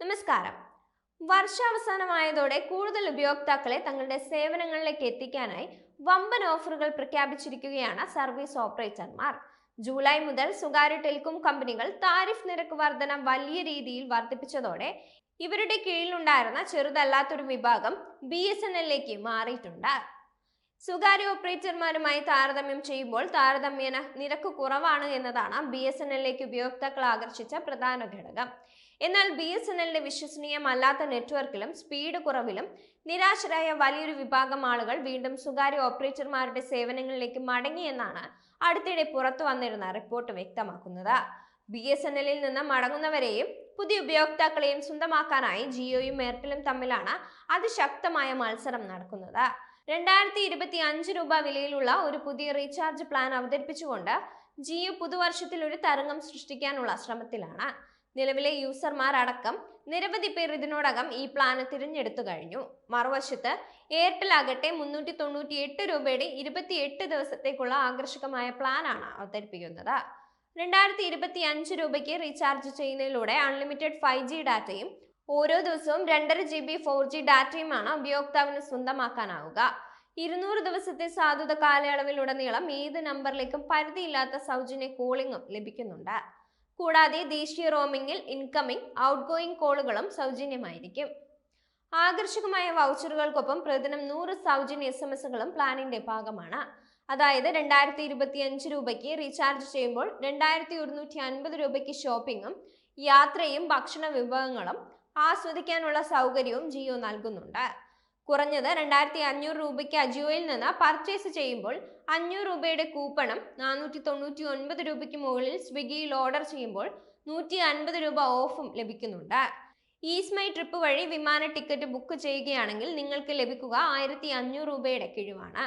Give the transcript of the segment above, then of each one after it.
നമസ്കാരം. വർഷാവസാനമായതോടെ കൂടുതൽ ഉപയോക്താക്കളെ തങ്ങളുടെ സേവനങ്ങളിലേക്ക് എത്തിക്കാനായി വമ്പൻ ഓഫറുകൾ പ്രഖ്യാപിച്ചിരിക്കുകയാണ് സർവീസ് ഓപ്പറേറ്റർമാർ. ജൂലൈ മുതൽ സ്വകാര്യ ടെലികോം കമ്പനികൾ താരിഫ് നിരക്ക് വർധന വലിയ രീതിയിൽ വർദ്ധിപ്പിച്ചതോടെ ഇവരുടെ കീഴിലുണ്ടായിരുന്ന ചെറുതല്ലാത്തൊരു വിഭാഗം ബി എസ് എൻ എല്ലിലേക്ക് മാറിയിട്ടുണ്ട്. സ്വകാര്യ ഓപ്പറേറ്റർമാരുമായി താരതമ്യം ചെയ്യുമ്പോൾ താരതമ്യേന നിരക്ക് കുറവാണ് എന്നതാണ് ബി എസ് എൻ എല്ലിലേക്ക് ഉപയോക്താക്കൾ ആകർഷിച്ച പ്രധാന ഘടകം. എന്നാൽ ബി എസ് എൻ എല്ലിന്റെ വിശ്വസനീയമല്ലാത്ത നെറ്റ്വർക്കിലും സ്പീഡ് കുറവിലും നിരാശരായ വലിയൊരു വിഭാഗം ആളുകൾ വീണ്ടും സ്വകാര്യ ഓപ്പറേറ്റർമാരുടെ സേവനങ്ങളിലേക്ക് മടങ്ങിയെന്നാണ് അടുത്തിടെ പുറത്തു വന്നിരുന്ന റിപ്പോർട്ട് വ്യക്തമാക്കുന്നത്. ബി എസ് എൻ എല്ലിൽ നിന്ന് മടങ്ങുന്നവരെയും പുതിയ ഉപയോക്താക്കളെയും സ്വന്തമാക്കാനായി ജിയോയും എയർടെലും തമ്മിലാണ് അതിശക്തമായ മത്സരം നടക്കുന്നത്. രണ്ടായിരത്തി ഇരുപത്തി അഞ്ച് രൂപ വിലയിലുള്ള ഒരു പുതിയ റീചാർജ് പ്ലാൻ അവതരിപ്പിച്ചുകൊണ്ട് ജിയോ പുതുവർഷത്തിൽ ഒരു തരംഗം സൃഷ്ടിക്കാനുള്ള ശ്രമത്തിലാണ്. നിലവിലെ യൂസർമാർ അടക്കം നിരവധി പേർ ഇതിനോടകം ഈ പ്ലാന് തിരഞ്ഞെടുത്തു കഴിഞ്ഞു. മറുവശത്ത് എയർടെൽ ആകട്ടെ മുന്നൂറ്റി തൊണ്ണൂറ്റി എട്ട് രൂപയുടെ ഇരുപത്തി എട്ട് ദിവസത്തേക്കുള്ള ആകർഷകമായ പ്ലാനാണ് അവതരിപ്പിക്കുന്നത്. രണ്ടായിരത്തി ഇരുപത്തി അഞ്ച് രൂപയ്ക്ക് റീചാർജ് ചെയ്യുന്നതിലൂടെ അൺലിമിറ്റഡ് ഫൈവ് ജി ഡാറ്റയും ഓരോ ദിവസവും രണ്ടര ജി ബി ഫോർ ജി ഡാറ്റയുമാണ് ഉപയോക്താവിന് സ്വന്തമാക്കാനാവുക. ഇരുന്നൂറ് ദിവസത്തെ സാധുത കാലയളവിലുടനീളം ഏത് നമ്പറിലേക്കും പരിധിയില്ലാത്ത സൗജന്യ കോളിംഗും ലഭിക്കുന്നുണ്ട്. കൂടാതെ ദേശീയ റോമിംഗിൽ ഇൻകമിംഗ് ഔട്ട് ഗോയിങ് കോളുകളും സൗജന്യമായിരിക്കും. ആകർഷകമായ വൗച്ചറുകൾക്കൊപ്പം പ്രതിദിനം നൂറ് സൗജന്യ എസ് എം എസുകളും പ്ലാനിന്റെ ഭാഗമാണ്. അതായത് രണ്ടായിരത്തി ഇരുപത്തി അഞ്ച് രൂപയ്ക്ക് റീചാർജ് ചെയ്യുമ്പോൾ രണ്ടായിരത്തി ഒരുന്നൂറ്റി അൻപത് രൂപയ്ക്ക് ഷോപ്പിങ്ങും യാത്രയും ഭക്ഷണ വിഭവങ്ങളും ആസ്വദിക്കാനുള്ള സൗകര്യവും ജിയോ നൽകുന്നുണ്ട്. കുറഞ്ഞത് രണ്ടായിരത്തി അഞ്ഞൂറ് രൂപയ്ക്ക് അജിയോയിൽ നിന്ന് പർച്ചേസ് ചെയ്യുമ്പോൾ അഞ്ഞൂറ് രൂപയുടെ കൂപ്പണം നാനൂറ്റി തൊണ്ണൂറ്റി ഒൻപത് രൂപയ്ക്ക് മുകളിൽ സ്വിഗ്ഗിയിൽ ഓർഡർ ചെയ്യുമ്പോൾ നൂറ്റി അൻപത് രൂപ ഓഫും ലഭിക്കുന്നുണ്ട്. ഈസ്മൈ ട്രിപ്പ് വഴി വിമാന ടിക്കറ്റ് ബുക്ക് ചെയ്യുകയാണെങ്കിൽ നിങ്ങൾക്ക് ലഭിക്കുക ആയിരത്തി അഞ്ഞൂറ് രൂപയുടെ കിഴിവാണ്.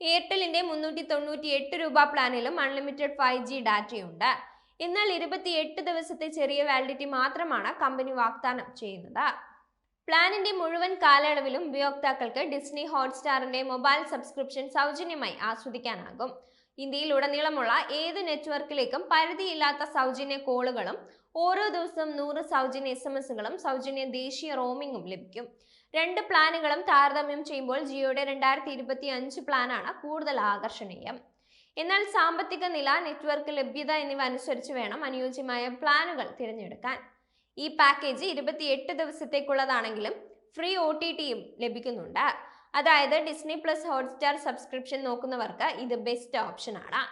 എയർടെലിന്റെ മുന്നൂറ്റി തൊണ്ണൂറ്റി എട്ട് രൂപ പ്ലാനിലും അൺലിമിറ്റഡ് ഫൈവ് ജി ഡാറ്റയുണ്ട് എന്നാൽ ഇരുപത്തിയെട്ട് ദിവസത്തെ ചെറിയ വാലിഡിറ്റി മാത്രമാണ് കമ്പനി വാഗ്ദാനം ചെയ്യുന്നത്. പ്ലാനിന്റെ മുഴുവൻ കാലയളവിലും ഉപയോക്താക്കൾക്ക് ഡിസ്നി ഹോട്ട്സ്റ്റാറിന്റെ മൊബൈൽ സബ്സ്ക്രിപ്ഷൻ സൗജന്യമായി ആസ്വദിക്കാനാകും. ഇന്ത്യയിൽ ഉടനീളമുള്ള ഏത് നെറ്റ്വർക്കിലേക്കും പരിധിയില്ലാത്ത സൗജന്യ കോളുകളും ഓരോ ദിവസവും നൂറ് സൗജന്യ എസ് എം എസുകളും സൗജന്യ ദേശീയ റോമിംഗും ലഭിക്കും. രണ്ട് പ്ലാനുകളും താരതമ്യം ചെയ്യുമ്പോൾ ജിയോയുടെ രണ്ടായിരത്തി ഇരുപത്തി അഞ്ച് പ്ലാനാണ് കൂടുതൽ ആകർഷണീയം. എന്നാൽ സാമ്പത്തിക നില നെറ്റ്വർക്ക് ലഭ്യത എന്നിവ അനുസരിച്ച് വേണം അനുയോജ്യമായ പ്ലാനുകൾ തിരഞ്ഞെടുക്കാൻ. ഈ പാക്കേജ് ഇരുപത്തിയെട്ട് ദിവസത്തേക്കുള്ളതാണെങ്കിലും ഫ്രീ ഒ ടി ടിയും ലഭിക്കുന്നുണ്ട്. അതായത് ഡിസ്നി പ്ലസ് ഹോട്ട്സ്റ്റാർ സബ്സ്ക്രിപ്ഷൻ നോക്കുന്നവർക്ക് ഇത് ബെസ്റ്റ് ഓപ്ഷനാണ്.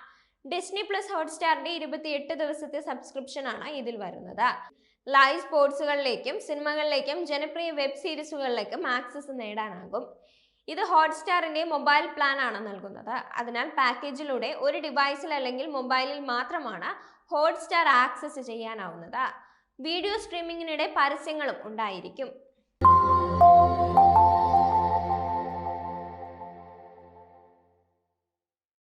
ഡിസ്നി പ്ലസ് ഹോട്ട്സ്റ്റാറിന്റെ ഇരുപത്തിയെട്ട് ദിവസത്തെ സബ്സ്ക്രിപ്ഷൻ ആണ് ഇതിൽ വരുന്നത്. ലൈവ് സ്പോർട്സുകളിലേക്കും സിനിമകളിലേക്കും ജനപ്രിയ വെബ് സീരീസുകളിലേക്കും ആക്സസ് നേടാനാകും. ഇത് ഹോട്ട്സ്റ്റാറിന്റെ മൊബൈൽ പ്ലാൻ ആണ് നൽകുന്നത്. അതിനാൽ പാക്കേജിലൂടെ ഒരു ഡിവൈസിൽ അല്ലെങ്കിൽ മൊബൈലിൽ മാത്രമാണ് ഹോട്ട്സ്റ്റാർ ആക്സസ് ചെയ്യാനാവുന്നത്. വീഡിയോ സ്ട്രീമിങ്ങിനിടെ പരസ്യങ്ങളും ഉണ്ടായിരിക്കും.